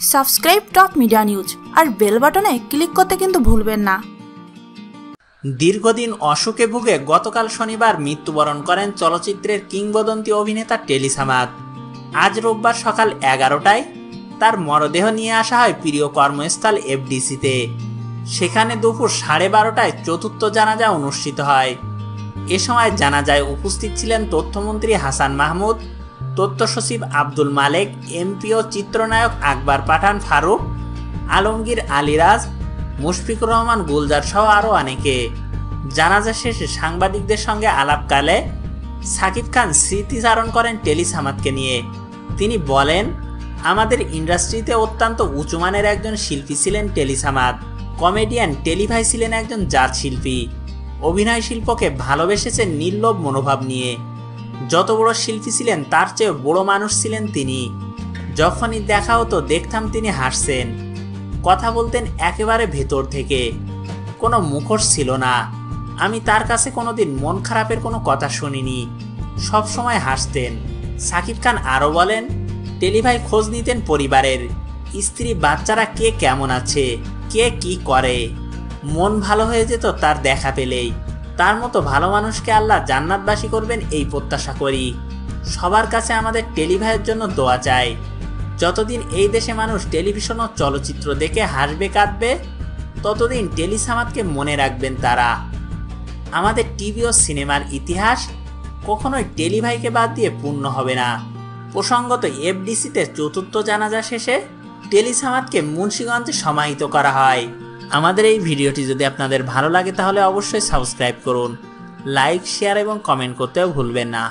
Subscribe top media news আর bell বাটনে click করতে কিন্তু ভুলবেন না। দীর্ঘদিন অসুখে ভুগে গতকাল শনিবার মৃত্যুবরণ করেন চলচ্চিত্রের কিংবদন্তি অভিনেতা টেলিসামাদ আজ রোববার সকাল এগারোটায় তার মরদেহ নিয়ে আসা হয় প্রিয় কর্মস্থল এফডিসিতে। সেখানে দুপুর সাড়ে বারোটায় চতুর্থ জানাজা অনুষ্ঠিত হয়। এ সময় জানাজায় উপস্থিত ছিলেন তথ্যমন্ত্রী হাসান মাহমুদ তথ্য সচিব আব্দুল মালেক এমপি ও চিত্রনায়ক আকবর পাঠান ফারুক, আলমগীর আলিরাজ মুশফিকুর রহমান গুলজার সহ আরও অনেকে। জানাজা শেষে সাংবাদিকদের সঙ্গে আলাপকালে সাকিব খান স্মৃতিচারণ করেন টেলিসামাদকে নিয়ে। তিনি বলেন, আমাদের ইন্ডাস্ট্রিতে অত্যন্ত উঁচুমানের একজন শিল্পী ছিলেন টেলিসামাদ। কমেডিয়ান টেলিভাই ছিলেন একজন জাত শিল্পী। অভিনয় শিল্পকে ভালোবেসেছেন নির্লোভ মনোভাব নিয়ে। যত বড় শিল্পী ছিলেন, তার চেয়ে বড় মানুষ ছিলেন তিনি। যখনই দেখা হতো, দেখতাম তিনি হাসছেন কথা বলতেন একেবারে ভেতর থেকে। কোনো মুখোশ ছিল না। আমি তার কাছে কোনোদিন মন খারাপের কোনো কথা শুনিনি। সব সময় হাসতেন। সাকিব খান আরও বলেন টেলিভাই খোঁজ নিতেন পরিবারের। স্ত্রী, বাচ্চারা কে কেমন আছে? কে কি করে? মন ভালো হয়ে যেত তার দেখা পেলেই। তার মতো ভালো মানুষকে আল্লাহ জান্নাতবাসী করবেন এই প্রত্যাশা করি। সবার কাছে আমাদের টেলিভাইয়ের জন্য দোয়া চাই। যতদিন এই দেশে মানুষ টেলিভিশন ও চলচ্চিত্র দেখে হাসবে, কাঁদবে, ততদিন টেলিসামাদকে মনে রাখবেন তারা। আমাদের টিভি ও সিনেমার ইতিহাস কখনোই টেলিভাইকে বাদ দিয়ে পূর্ণ হবে না। প্রসঙ্গত এফডিসিতে চতুর্থ জানাজা শেষে টেলিসামাদকে মুন্সীগঞ্জে সমাহিত করা হয়। আমাদের এই ভিডিওটি যদি আপনাদের ভালো লাগে তাহলে অবশ্যই সাবস্ক্রাইব করুন, লাইক, শেয়ার এবং কমেন্ট করতেও ভুলবেন না।